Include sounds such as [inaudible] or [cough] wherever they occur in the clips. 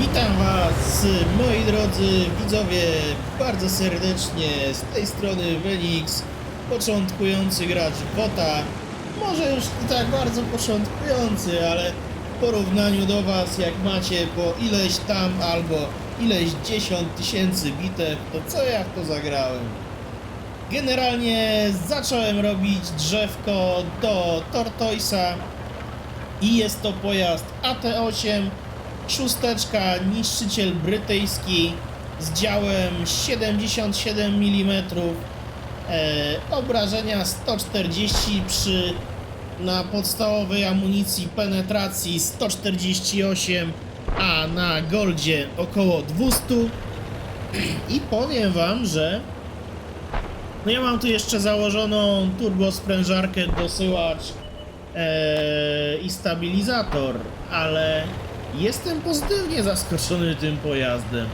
Witam Was, moi drodzy widzowie, bardzo serdecznie z tej strony Wenix, początkujący gracz Wota. Może już nie tak bardzo początkujący, ale w porównaniu do Was, jak macie po ileś tam albo ileś dziesiąt tysięcy bitew, to co ja to zagrałem? Generalnie zacząłem robić drzewko do Tortoisa i jest to pojazd AT8 szósteczka niszczyciel brytyjski z działem 77 mm e, obrażenia 140 przy na podstawowej amunicji penetracji 148 a na goldzie około 200 i powiem wam, że no ja mam tu jeszcze założoną turbosprężarkę dosyłacz e, i stabilizator, ale jestem pozytywnie zaskoczony tym pojazdem.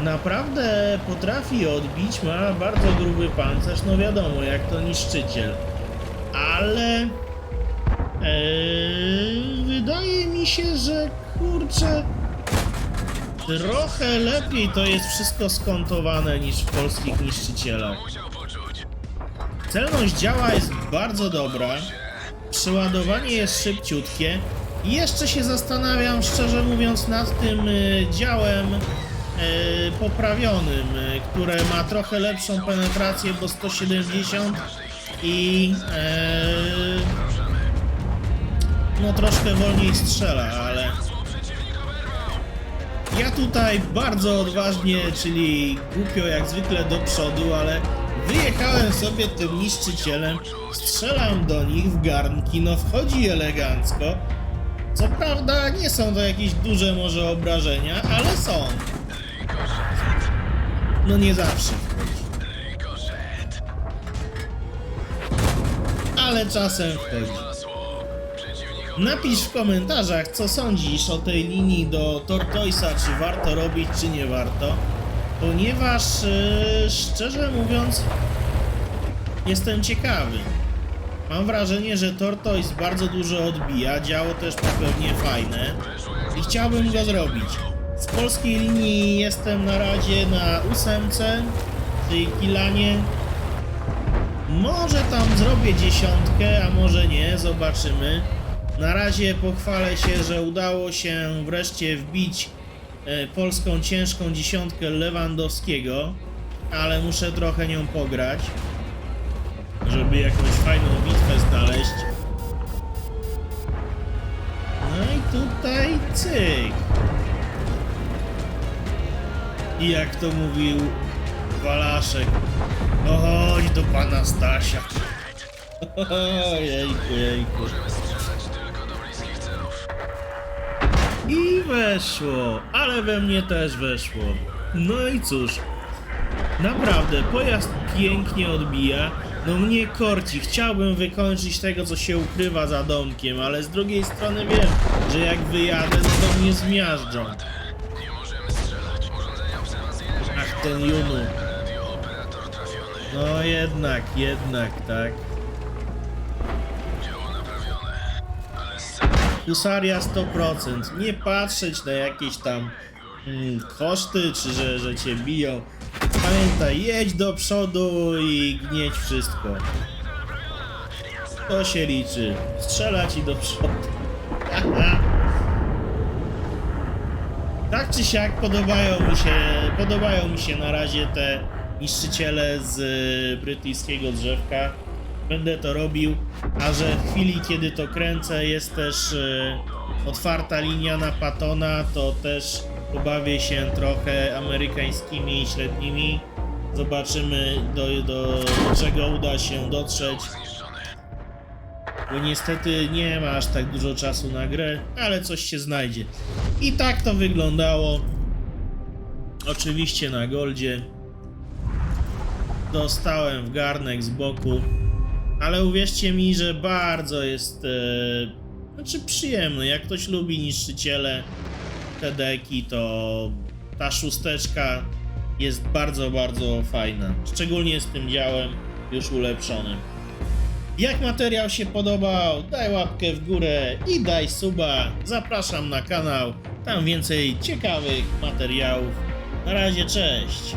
Naprawdę potrafi odbić, ma bardzo gruby pancerz, no wiadomo, jak to niszczyciel. Ale e, wydaje mi się, że kurczę trochę lepiej to jest wszystko skontowane niż w polskich niszczycielach. Celność działa jest bardzo dobra. Przeładowanie jest szybciutkie. Jeszcze się zastanawiam, szczerze mówiąc, nad tym y, działem y, poprawionym, y, które ma trochę lepszą penetrację, bo 170 i no troszkę wolniej strzela, ale ja tutaj bardzo odważnie, czyli głupio jak zwykle do przodu, ale wyjechałem sobie tym niszczycielem, strzelam do nich w garnki, no wchodzi elegancko. Co prawda nie są to jakieś duże może obrażenia, ale są. No nie zawsze. Ale czasem wchodzi. Napisz w komentarzach, co sądzisz o tej linii do Tortoisa, czy warto robić, czy nie warto. Ponieważ, e, szczerze mówiąc, jestem ciekawy. Mam wrażenie, że Tortoise bardzo dużo odbija, działo też pewnie fajne i chciałbym go zrobić. Z polskiej linii jestem na razie na ósemce, czyli Kilanie. Może tam zrobię dziesiątkę, a może nie, zobaczymy. Na razie pochwalę się, że udało się wreszcie wbić e, polską ciężką dziesiątkę Lewandowskiego, ale muszę trochę nią pograć, żeby jakąś fajną bitwę znaleźć. No i tutaj cyk. I jak to mówił Walaszek, no chodź do pana Stasia. Jejku, jejku. I weszło, ale we mnie też weszło. No i cóż, naprawdę pojazd pięknie odbija. No mnie korci, chciałbym wykończyć tego, co się ukrywa za domkiem, ale z drugiej strony wiem, że jak wyjadę, no to mnie zmiażdżą. Ach, ten Junu. No jednak, jednak, tak. Husaria 100%. Nie patrzeć na jakieś tam mm, koszty, czy że, że cię biją. Pamiętaj, jedź do przodu i gnieć wszystko. To się liczy. Strzela ci do przodu. [laughs] tak czy siak podobają mi się, podobają mi się na razie te niszczyciele z y, brytyjskiego drzewka. Będę to robił, a że w chwili kiedy to kręcę jest też y, otwarta linia na Patona, to też pobawię się trochę amerykańskimi średnimi. Zobaczymy do, do, do czego uda się dotrzeć. Bo niestety nie ma aż tak dużo czasu na grę, ale coś się znajdzie. I tak to wyglądało. Oczywiście na goldzie. Dostałem w garnek z boku. Ale uwierzcie mi, że bardzo jest. E, znaczy przyjemny. Jak ktoś lubi niszczyciele, te deki, to ta szósteczka jest bardzo, bardzo fajna. Szczególnie z tym działem już ulepszonym. Jak materiał się podobał, daj łapkę w górę i daj suba. Zapraszam na kanał Tam więcej ciekawych materiałów. Na razie, cześć!